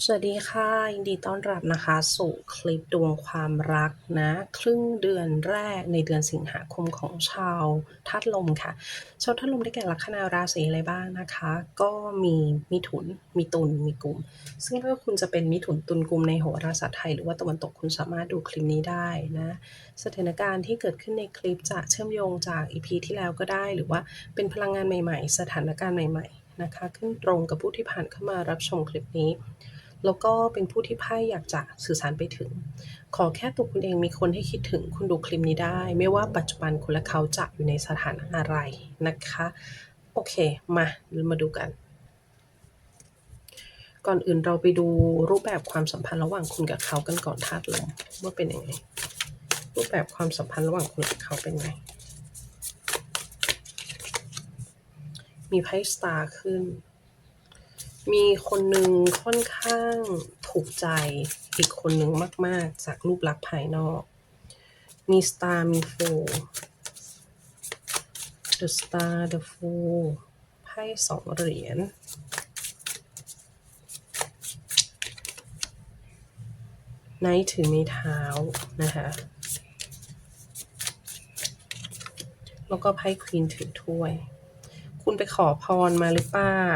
สวัสดีค่ะ ยินดีต้อนรับนะคะ สู่คลิปดวงความรักนะ ครึ่งเดือนแรกในเดือนสิงหาคมของชาวธาตุลมค่ะ ชาวธาตุลมได้แก่ลัคนาราศีอะไรบ้างนะคะ ก็มีมิถุน มีตุลมีกุมซึ่งถ้าคุณจะเป็นมิถุนตุลกุมในโหราศาสตร์ไทย หรือว่าตะวันตกคุณสามารถดูคลิปนี้ได้นะ สถานการณ์ที่เกิดขึ้นในคลิปจะเชื่อมโยงจากอีพีที่แล้วก็ได้ หรือว่าเป็นพลังงานใหม่ ๆ สถานการณ์ใหม่ ๆ นะคะ ขึ้นตรงกับผู้ที่ผ่านเข้ามารับชมคลิปนี้ แล้วก็เป็นผู้ที่ไพ่อยากจะสื่อสารไปถึง ขอแค่ตัวคุณเองมีคนให้คิดถึงคุณดูคลิปนี้ได้ ไม่ว่าปัจจุบันคุณและเขาจะอยู่ในสถานะอะไรนะคะ โอเคมาเรามาดูกัน ก่อนอื่นเราไปดูรูปแบบความสัมพันธ์ระหว่างคุณกับเขากันก่อนธาตุลมว่าเป็นยังไง รูปแบบความสัมพันธ์ระหว่างคุณกับเขาเป็นไงมีไพ่สตาร์ขึ้น มีคนหนึ่งค่อนข้างถูกใจอีกคนหนึ่งมาก ๆ จากรูปลักษณ์ภายนอก มีสตาร์มีโฟ The Star The Fool ไพ่สองเหรียญไนท์ถือไม้เท้านะคะแล้วก็ไพ่ควีนถือถ้วย คุณไปขอพรมาหรือเปล่า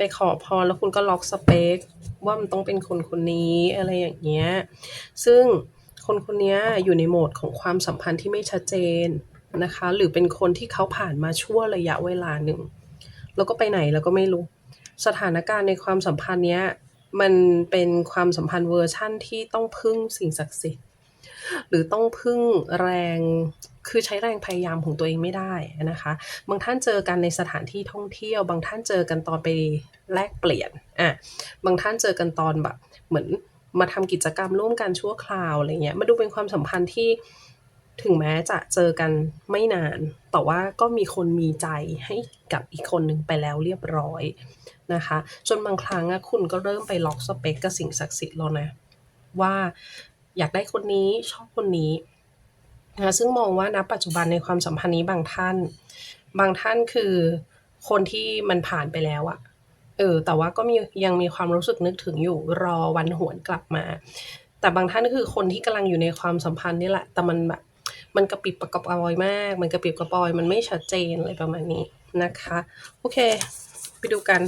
ไปขอพรแล้วคุณก็ล็อกสเปค ว่ามันต้องเป็นคนคนนี้อะไรอย่างเงี้ย ซึ่งคนคนนี้อยู่ในโหมดของความสัมพันธ์ที่ไม่ชัดเจนนะคะ หรือเป็นคนที่เขาผ่านมาชั่วระยะเวลาหนึ่ง แล้วก็ไปไหนแล้วก็ไม่รู้ สถานการณ์ในความสัมพันธ์เนี้ย มันเป็นความสัมพันธ์เวอร์ชั่นที่ต้องพึ่งสิ่งศักดิ์สิทธิ์ หรือต้องพึ่งแรงคือใช้แรงพยายามของตัวเองไม่ได้นะคะ บางท่านเจอกันในสถานที่ท่องเที่ยว บางท่านเจอกันตอนไปแลกเปลี่ยนอะบางท่านเจอกันตอนแบบเหมือนมาทำกิจกรรมร่วมกันชั่วคราวอะไรเงี้ยมาดูเป็นความสัมพันธ์ที่ถึงแม้จะเจอกันไม่นาน แต่ว่าก็มีคนมีใจให้กับอีกคนหนึ่งไปแล้วเรียบร้อยนะคะ จนบางครั้งคุณก็เริ่มไปล็อกสเปคกับสิ่งศักดิ์สิทธิ์แล้วนะ ว่า อยากได้คนนี้ชอบคนนี้นะซึ่งมองว่าณปัจจุบันในความสัมพันธ์นี้บางท่าน บางท่านคือคนที่มันผ่านไปแล้วอะเออแต่ว่าก็มียังมีความรู้สึกนึกถึงอยู่รอวันหวนกลับมา แต่บางท่านก็คือคนที่กำลังอยู่ในความสัมพันธ์นี่แหละ แต่มันแบบมันกระปิบกระปอยมาก มันกระปิบกระปอย มันไม่ชัดเจนอะไรประมาณนี้นะคะ โอเค ไปดูกัน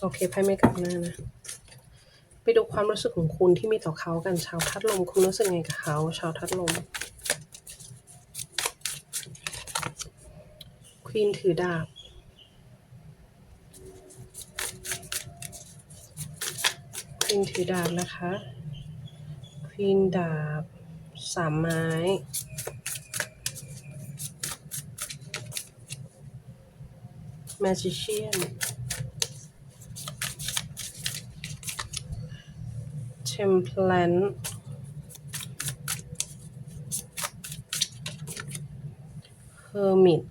โอเคไพ่ไม่กลับหน้านะ ไปดูความรู้สึกของคุณที่มีต่อเขากันชาวทัดลม คุณรู้สึกไงกับเขาชาวทัดลมควีนถือดาบควีนถือดาบนะคะควีนดาบสามไม้แมจิเชียน เทมเพลนเฮอร์มิต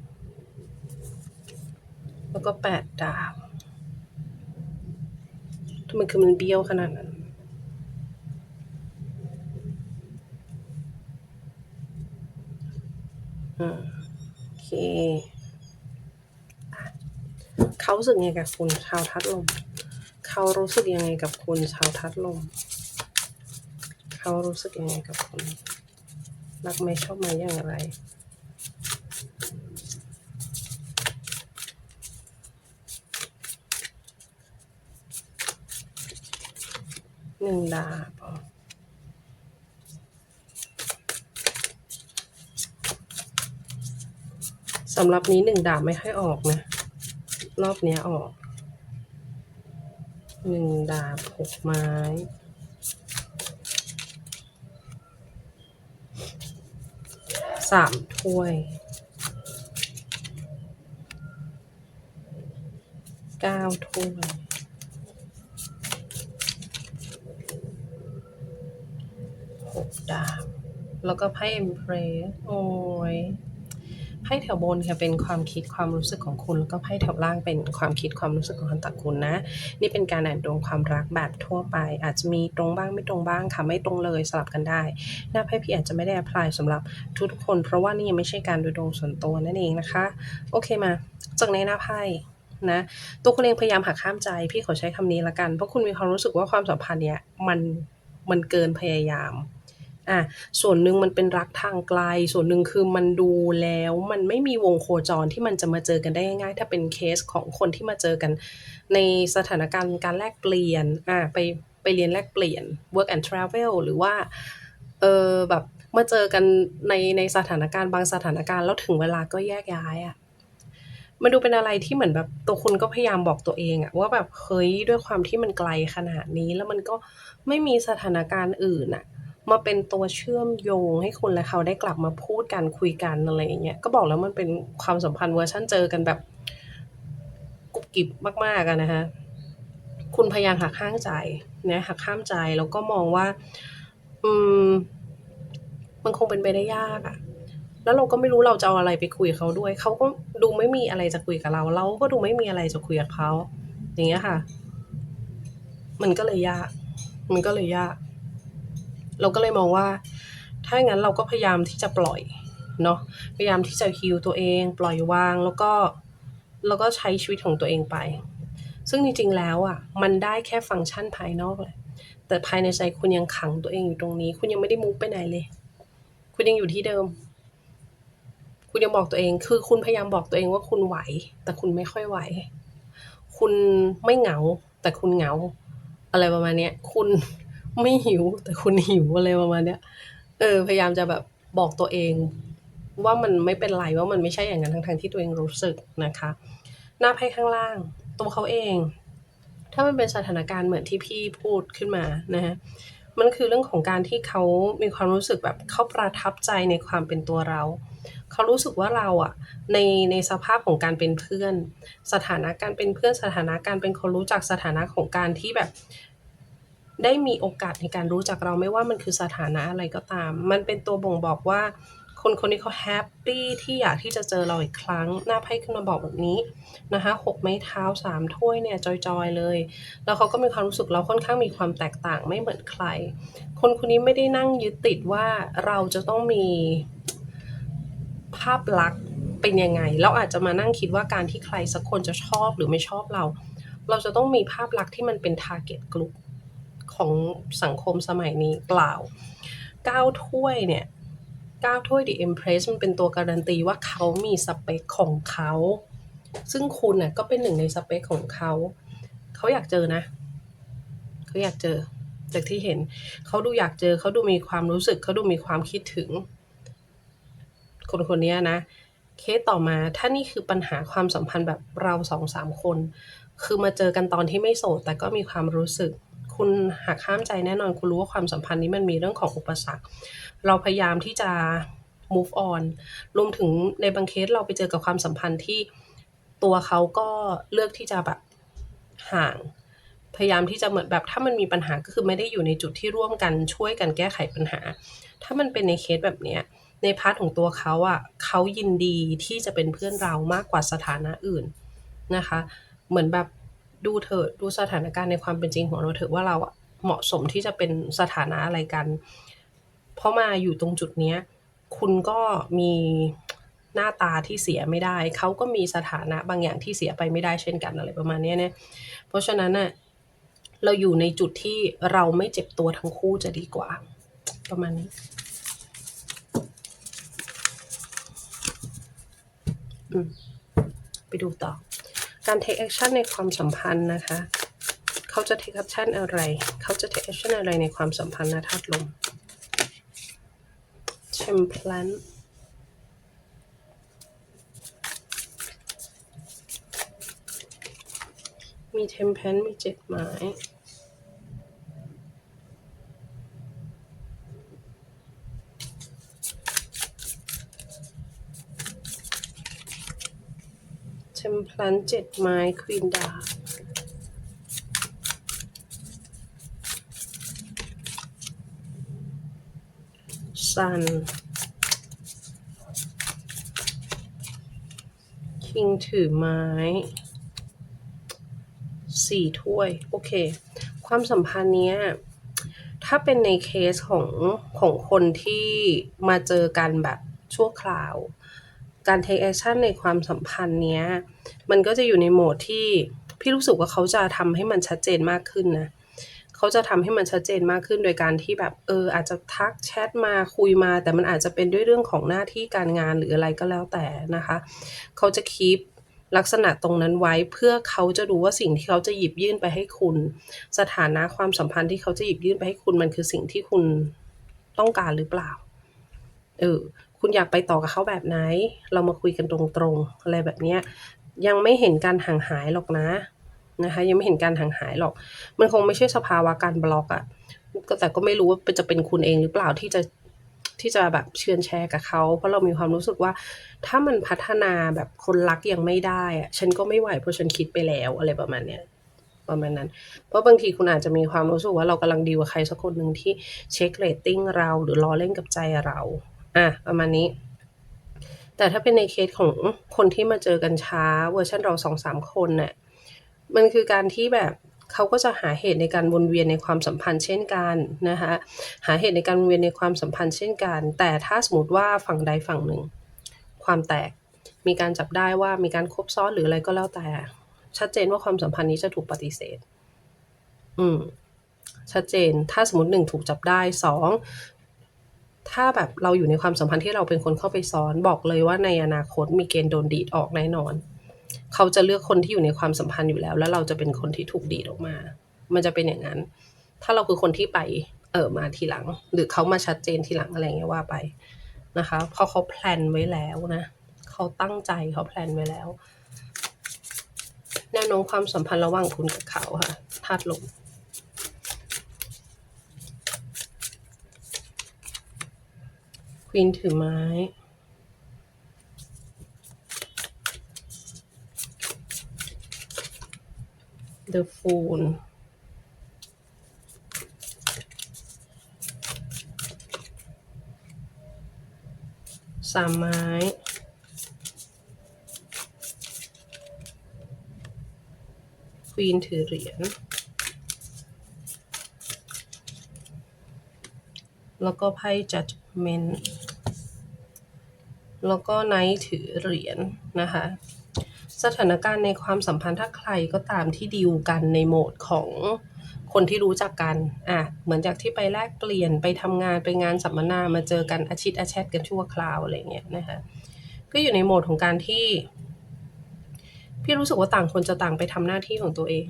แล้วก็แปดดาวทำไมคือมันเบี้ยวขนาดนั้นอ่าโอเค เขารู้สึกยังไงกับคุณชาวทัดลม เขารู้สึกยังไงกับคุณชาวทัดลม เขารู้สึกยังไงกับคุณรักไหมชอบไหมอย่างไร หนึ่งดาบอ๋อสำหรับนี้หนึ่งดาบไม่ค่อยออกนะ รอบนี้ออกหนึ่งดาบหกไม้ สามถ้วย เก้าถ้วยหกดาบ แล้วก็ไพ่เอ็มเพรส โอ้ย ไพ่แถวบนค่ะเป็นความคิดความรู้สึกของคุณแล้วก็ไพ่แถวล่างเป็นความคิดความรู้สึกของคนตักคุณนะ นี่เป็นการอ่านดวงความรักแบบทั่วไป อาจจะมีตรงบ้างไม่ตรงบ้างค่ะไม่ตรงเลยสลับกันได้ หน้าไพ่พี่อาจจะไม่ได้ apply สำหรับทุกๆคน เพราะว่านี่ยังไม่ใช่การดูดวงส่วนตัวนั่นเองนะคะ โอเคมา จากในหน้าไพ่นะตัวคุณเองพยายามหักห้ามใจพี่ขอใช้คำนี้ละกันเพราะคุณมีความรู้สึกว่าความสัมพันธ์เนี้ยมันมันเกินพยายาม อะส่วนหนึ่งมันเป็นรักทางไกล ส่วนหนึ่งคือมันดูแล้วมันไม่มีวงโคจรที่มันจะมาเจอกันได้ง่ายๆถ้าเป็นเคสของคนที่มาเจอกัน ในสถานการณ์การแลกเปลี่ยนอะไปไปเรียนแลกเปลี่ยน work and travel หรือว่าเออแบบมาเจอกันในในสถานการณ์บางสถานการณ์แล้วถึงเวลาก็แยกย้ายอะมันดูเป็นอะไรที่เหมือนแบบตัวคุณก็พยายามบอกตัวเองอะว่าแบบเฮ้ยด้วยความที่มันไกลขนาดนี้แล้วมันก็ไม่มีสถานการณ์อื่นอะ มาเป็นตัวเชื่อมโยงให้คุณและเขาได้กลับมาพูดกันคุยกันอะไรอย่างเงี้ยก็บอกแล้วมันเป็นความสัมพันธ์เวอร์ชันเจอกันแบบกุบกิบมากๆอะนะคะคุณพยายามหักห้ามใจนะหักห้ามใจแล้วก็มองว่า อืม มันคงเป็นไปได้ยากอะแล้วเราก็ไม่รู้เราจะเอาอะไรไปคุยกับเขาด้วย เขาก็ดูไม่มีอะไรจะคุยกับเรา เราก็ดูไม่มีอะไรจะคุยกับเขาอย่างเงี้ยค่ะ มันก็เลยยาก มันก็เลยยาก เราก็เลยมองว่า ถ้าอย่างนั้นเราก็พยายามที่จะปล่อยเนาะพยายามที่จะฮีลตัวเอง ปล่อยวางแล้วก็แล้วก็ใช้ชีวิตของตัวเองไป ซึ่งจริงๆแล้วอะมันได้แค่ฟังก์ชันภายนอกแหละแต่ภายในใจคุณยังขังตัวเองอยู่ตรงนี้ คุณยังไม่ได้มุกไปไหนเลย คุณยังอยู่ที่เดิม คุณยังบอกตัวเอง คือคุณพยายามบอกตัวเองว่าคุณไหว แต่คุณไม่ค่อยไหว คุณไม่เหงา แต่คุณเหงา อะไรประมาณเนี้ยคุณ ไม่หิว แต่คุณหิวอะไรประมาณเนี้ย เออ พยายามจะแบบบอกตัวเอง ว่ามันไม่เป็นไรว่ามันไม่ใช่อย่างนั้นทั้งๆที่ตัวเองรู้สึกนะคะ หน้าไพ่ข้างล่าง ตัวเขาเอง ถ้ามันเป็นสถานการณ์เหมือนที่พี่พูดขึ้นมานะฮะมันคือเรื่องของการที่เขามีความรู้สึกแบบเขาประทับใจในความเป็นตัวเรา เขารู้สึกว่าเราอะในในสภาพของการเป็นเพื่อน สถานะการเป็นเพื่อนสถานะการเป็นคนรู้จักสถานะของการที่แบบ ได้มีโอกาสในการรู้จักเราไม่ว่ามันคือสถานะอะไรก็ตาม มันเป็นตัวบ่งบอกว่า คนคนนี้เขาแฮปปี้ที่อยากที่จะเจอเราอีกครั้ง หน้าไพ่ขึ้นมาบอกแบบนี้นะคะหกไม้เท้าสามถ้วยเนี่ยจอยๆเลย แล้วเขาก็มีความรู้สึกเราค่อนข้างมีความแตกต่างไม่เหมือนใคร คนคนนี้ไม่ได้นั่งยึดติดว่าเราจะต้องมีภาพลักษณ์เป็นยังไง เราอาจจะมานั่งคิดว่าการที่ใครสักคนจะชอบหรือไม่ชอบเรา เราจะต้องมีภาพลักษณ์ที่มันเป็น target group ของสังคมสมัยนี้เปล่าเก้าถ้วยเนี่ยเก้าถ้วย The Empress มันเป็นตัวการันตีว่าเขามีสเปคของเขา ซึ่งคุณน่ะก็เป็นหนึ่งในสเปคของเขา เขาอยากเจอนะ เขาอยากเจอ จากที่เห็น เขาดูอยากเจอ เขาดูมีความรู้สึก เขาดูมีความคิดถึง คนคนนี้นะ เคสต่อมา ถ้านี่คือปัญหาความสัมพันธ์แบบเราสองสามคน คือมาเจอกันตอนที่ไม่โสด แต่ก็มีความรู้สึก คุณหักห้ามใจแน่นอน คุณรู้ว่าความสัมพันธ์นี้มันมีเรื่องของอุปสรรค เราพยายามที่จะ move on รวมถึงในบางเคสเราไปเจอกับความสัมพันธ์ที่ตัวเขาก็เลือกที่จะแบบห่าง พยายามที่จะเหมือนแบบถ้ามันมีปัญหาก็คือไม่ได้อยู่ในจุดที่ร่วมกันช่วยกันแก้ไขปัญหา ถ้ามันเป็นในเคสแบบเนี้ยในพาร์ทของตัวเขาอะเขายินดีที่จะเป็นเพื่อนเรามากกว่าสถานะอื่นนะคะ เหมือนแบบ ดูเถอะดูสถานการณ์ในความเป็นจริงของเราเถอะว่าเราอะเหมาะสมที่จะเป็นสถานะอะไรกัน เพราะมาอยู่ตรงจุดเนี้ย คุณก็มีหน้าตาที่เสียไม่ได้ เขาก็มีสถานะบางอย่างที่เสียไปไม่ได้เช่นกันอะไรประมาณนี้ยนะเพราะฉะนั้นน่ะเราอยู่ในจุดที่เราไม่เจ็บตัวทั้งคู่จะดีกว่า ประมาณนี้ไปดูต่อ การ take action ในความสัมพันธ์นะคะ เขาจะ take action อะไร เขาจะ take action อะไรในความสัมพันธ์นะธาตุลม temperance มี temperance มีเจ็ดไม้ temperance เจ็ดไม้ queen ดาบ sun king ถือไม้สี่ถ้วย โอเค ความสัมพันธ์เนี้ยถ้าเป็นในเคสของของคนที่มาเจอกันแบบชั่วคราว การ take action ในความสัมพันธ์เนี้ย มันก็จะอยู่ในโหมดที่พี่รู้สึกว่าเขาจะทำให้มันชัดเจนมากขึ้นนะเขาจะทำให้มันชัดเจนมากขึ้นโดยการที่แบบเอออาจจะทักแชทมาคุยมา แต่มันอาจจะเป็นด้วยเรื่องของหน้าที่การงานหรืออะไรก็แล้วแต่นะคะ เขาจะคีปลักษณะตรงนั้นไว้เพื่อเขาจะรู้ว่าสิ่งที่เขาจะหยิบยื่นไปให้คุณ สถานะความสัมพันธ์ที่เขาจะหยิบยื่นไปให้คุณมันคือสิ่งที่คุณต้องการหรือเปล่าเออ คุณอยากไปต่อกับเขาแบบไหน เรามาคุยกันตรงๆ อะไรแบบเนี้ยยังไม่เห็นการห่างหายหรอกนะนะคะยังไม่เห็นการห่างหายหรอก มันคงไม่ใช่สภาวะการบล็อกอะก็แต่ก็ไม่รู้ว่าจะเป็นคุณเองหรือเปล่าที่จะที่จะแบบเชื่อแชร์กับเขาเพราะเรามีความรู้สึกว่า ถ้ามันพัฒนาแบบคนรักยังไม่ได้อะฉันก็ไม่ไหวเพราะฉันคิดไปแล้วอะไรประมาณเนี้ยประมาณนั้น เพราะบางทีคุณอาจจะมีความรู้สึกว่าเรากำลังดีกับใครสักคนหนึ่งที่เช็คเรตติ้งเราหรือล้อเล่นกับใจเรา อะประมาณนี้ แต่ถ้าเป็นในเคสของคนที่มาเจอกันช้าเวอร์ชันเราสองสามคนเนี่ยมันคือการที่แบบเขาก็จะหาเหตุในการวนเวียนในความสัมพันธ์เช่นกันนะคะหาเหตุในการวนเวียนในความสัมพันธ์เช่นกัน แต่ถ้าสมมติว่าฝั่งใดฝั่งหนึ่ง ความแตกมีการจับได้ว่ามีการคบซ้อนหรืออะไรก็แล้วแต่ ชัดเจนว่าความสัมพันธ์นี้จะถูกปฏิเสธ อืมชัดเจน ถ้าสมมติหนึ่งถูกจับได้สอง ถ้าแบบเราอยู่ในความสัมพันธ์ที่เราเป็นคนเข้าไปซ้อนบอกเลยว่าในอนาคตมีเกณฑ์โดนดีดออกแน่นอน เขาจะเลือกคนที่อยู่ในความสัมพันธ์อยู่แล้ว แล้วเราจะเป็นคนที่ถูกดีดออกมา มันจะเป็นอย่างนั้น ถ้าเราคือคนที่ไปเออมาทีหลัง หรือเขามาชัดเจนทีหลังอะไรเงี้ยว่าไปนะคะเพราะเขาแพลนไว้แล้วนะเขาตั้งใจเขาแพลนไว้แล้วแนวโน้มความสัมพันธ์ระหว่างคุณกับเขาค่ะธาตุลม วีนถือไม้ The Fool สามไม้ ควีนถือเหรียญ แล้วก็ไพ่ Judgment แล้วก็ไนท์ถือเหรียญนะคะ สถานการณ์ในความสัมพันธ์ถ้าใครก็ตามที่ดีลกันในโหมดของคนที่รู้จักกัน อะ เหมือนจากที่ไปแลกเปลี่ยนไปทำงานไปงานสัมมนามาเจอกันอาชิตอาแชทกันชั่วคราวอะไรเงี้ยนะคะ ก็อยู่ในโหมดของการที่ พี่รู้สึกว่าต่างคนจะต่างไปทำหน้าที่ของตัวเอง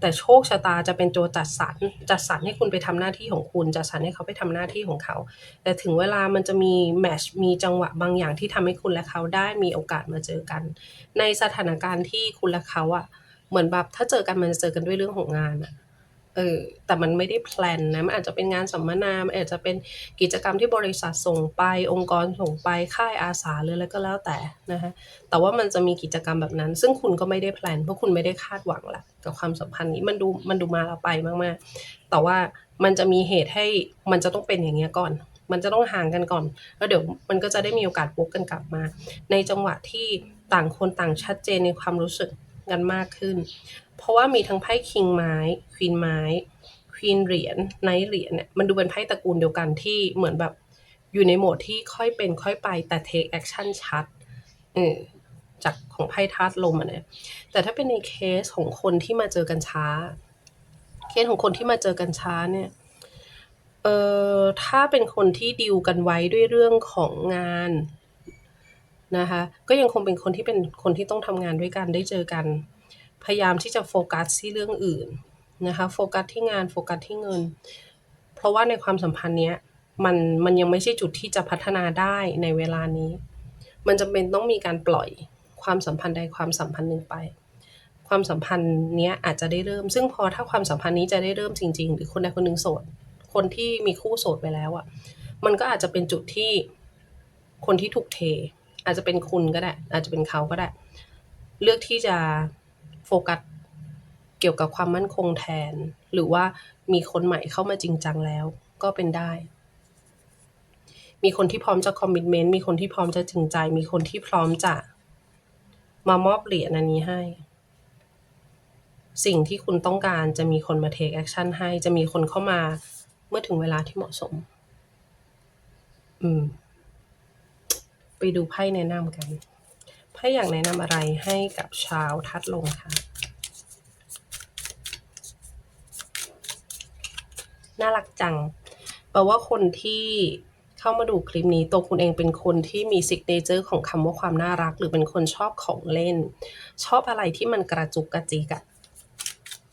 แต่โชคชะตาจะเป็นตัวจัดสรรจัดสรรให้คุณไปทำหน้าที่ของคุณ จัดสรรให้เขาไปทำหน้าที่ของเขา แต่ถึงเวลามันจะมีแมชมีจังหวะบางอย่างที่ทำให้คุณและเขาได้มีโอกาสมาเจอกัน ในสถานการณ์ที่คุณและเขาอะเหมือนแบบถ้าเจอกันมันจะเจอกันด้วยเรื่องของงานอะ เออแต่มันไม่ได้แพลนนะมันอาจจะเป็นงานสัมมนามันอาจจะเป็นกิจกรรมที่บริษัทส่งไป องค์กรส่งไปค่ายอาสาหรืออะไรก็แล้วแต่นะคะแต่ว่ามันจะมีกิจกรรมแบบนั้น ซึ่งคุณก็ไม่ได้แพลนเพราะคุณไม่ได้คาดหวังแหละกับความสัมพันธ์นี้มันดูมันดูมาแล้วไปมากๆ แต่ว่ามันจะมีเหตุให้มันจะต้องเป็นอย่างเงี้ยก่อน มันจะต้องห่างกันก่อน แล้วเดี๋ยวมันก็จะได้มีโอกาสวกกันกลับมา ในจังหวะที่ต่างคนต่างชัดเจนในความรู้สึก กันมากขึ้น เพราะว่ามีทั้งไพ่คิงไม้ควีนไม้ควีนเหรียญไนท์เหรียญเนี่ยมันดูเป็นไพ่ตระกูลเดียวกันที่เหมือนแบบอยู่ในโหมดที่ค่อยเป็นค่อยไปแต่ take action ชัดเออจากของไพ่ธาตุลมอะเนี่ยแต่ถ้าเป็นในเคสของคนที่มาเจอกันช้า เคสของคนที่มาเจอกันช้าเนี่ยเอ่อถ้าเป็นคนที่ดีลกันไว้ด้วยเรื่องของงาน นะคะ ก็ยังคงเป็นคนที่เป็นคนที่ต้องทำงานด้วยกันได้เจอกัน พยายามที่จะโฟกัสที่เรื่องอื่นนะคะโฟกัสที่งานโฟกัสที่เงิน เพราะว่าในความสัมพันธ์เนี้ยมันมันยังไม่ใช่จุดที่จะพัฒนาได้ในเวลานี้ มันจำเป็นต้องมีการปล่อยความสัมพันธ์ใดความสัมพันธ์หนึ่งไป ความสัมพันธ์เนี้ยอาจจะได้เริ่ม ซึ่งพอถ้าความสัมพันธ์นี้จะได้เริ่มจริง ๆ หรือคนใดคนหนึ่งโสด คนที่มีคู่โสดไปแล้วอะ่ะ มันก็อาจจะเป็นจุดที่คนที่ถูกเท อาจจะเป็นคุณก็ได้ อาจจะเป็นเขาก็ได้ เลือกที่จะโฟกัสเกี่ยวกับความมั่นคงแทน หรือว่ามีคนใหม่เข้ามาจริงจังแล้วก็เป็นได้ มีคนที่พร้อมจะคอมมิชเมนต์มีคนที่พร้อมจะจริงใจ มีคนที่พร้อมจะมามอบเหรียญอันนี้ให้ สิ่งที่คุณต้องการจะมีคนมาเทคแอคชั่นให้จะมีคนเข้ามาเมื่อถึงเวลาที่เหมาะสม อืม ไปดูไพ่แนะนำกันไพ่อยากแนะนำอะไรให้กับชาวทัดลมค่ะ น่ารักจังแปลว่าคนที่เข้ามาดูคลิปนี้ตัวคุณเองเป็นคนที่มีซิกเนเจอร์ของคำว่าความน่ารัก หรือเป็นคนชอบของเล่น ชอบอะไรที่มันกระจุกกระจิกอะ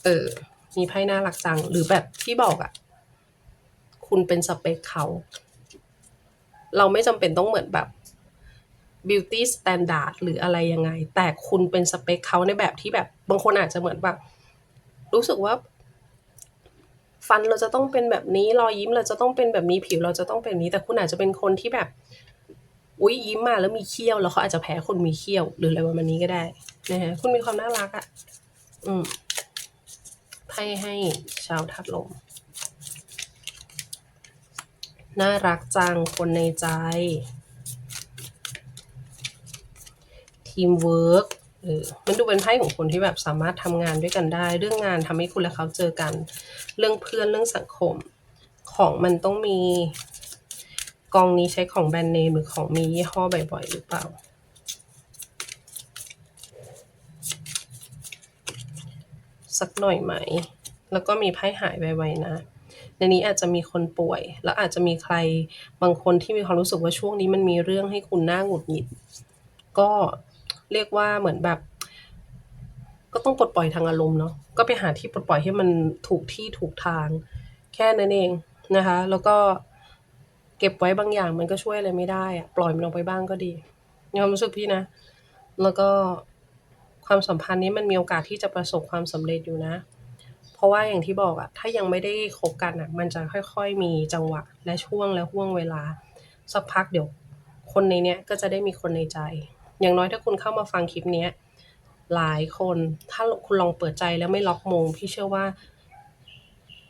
เออ มีไพ่น่ารักจัง หรือแบบที่บอกอะคุณเป็นสเปคเขา เราไม่จำเป็นต้องเหมือนแบบ beauty standard หรืออะไรยังไง แต่คุณเป็นสเปคเขาในแบบที่แบบบางคนอาจจะเหมือนแบบรู้สึกว่า ฟันเราจะต้องเป็นแบบนี้รอยยิ้มเราจะต้องเป็นแบบนี้ผิวเราจะต้องเป็นนี้ แต่คุณอาจจะเป็นคนที่แบบอุ้ยยิ้มมาแล้วมีเขี้ยวแล้วเขาอาจจะแพ้คนมีเขี้ยวหรืออะไรประมาณนี้ก็ได้นะฮะคุณมีความน่ารักอะ่ะ อืมไพ่ให้ชาวทัดลมน่ารักจังคนในใจ ทีมเวิร์กเออมันดูเป็นไพ่ของคนที่แบบสามารถทำงานด้วยกันได้ เรื่องงานทำให้คุณและเขาเจอกัน เรื่องเพื่อนเรื่องสังคม ของมันต้องมี กองนี้ใช้ของแบรนด์เนมหรือของมียี่ห้อบ่อยๆ หรือเปล่า สักหน่อยไหม แล้วก็มีไพ่หายไวๆนะในนี้อาจจะมีคนป่วย แล้วอาจจะมีใครบางคนที่มีความรู้สึกว่าช่วงนี้มันมีเรื่องให้คุณน่าหงุดหงิด ก็ เรียกว่าเหมือนแบบ ก็ต้องปลดปล่อยทางอารมณ์เนาะก็ไปหาที่ปลดปล่อยให้มันถูกที่ถูกทาง แค่นั้นเองนะคะ แล้วก็เก็บไว้บางอย่างมันก็ช่วยอะไรไม่ได้อะปล่อยมันลงไปบ้างก็ดีในความรู้สึกพี่นะ แล้วก็ความสัมพันธ์นี้มันมีโอกาสที่จะประสบความสำเร็จอยู่นะ เพราะว่าอย่างที่บอกอะถ้ายังไม่ได้คบกันอะมันจะค่อย ๆ มีจังหวะและช่วงและห่วงเวลา สักพักเดี๋ยว คนในเนี้ยก็จะได้มีคนในใจ อย่างน้อยถ้าคุณเข้ามาฟังคลิปนี้หลายคน ถ้าคุณลองเปิดใจแล้วไม่ล็อกมง พี่เชื่อว่า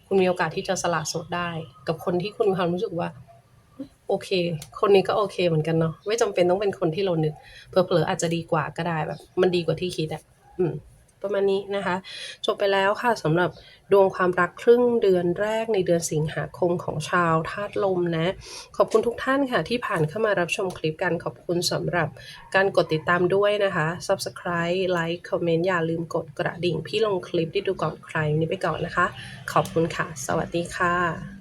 คุณมีโอกาสที่จะสละโสดได้ กับคนที่คุณมีความรู้สึกว่า โอเค คนนี้ก็โอเคเหมือนกันเนาะไม่จำเป็นต้องเป็นคนที่เรานึกเผลอๆอาจจะดีกว่าก็ได้แบบ มันดีกว่าที่คิดอะ อืม ประมาณนี้นะคะ จบไปแล้วค่ะสำหรับดวงความรักครึ่งเดือนแรกในเดือนสิงหาคมของชาวธาตุลมนะ ขอบคุณทุกท่านค่ะที่ผ่านเข้ามารับชมคลิปกันขอบคุณสำหรับการกดติดตามด้วยนะคะ Subscribe Like Comment อย่าลืมกดกระดิ่ง พี่ลงคลิปที่ดูก่อนใครนนี้ไปก่อนนะคะ ขอบคุณค่ะ สวัสดีค่ะ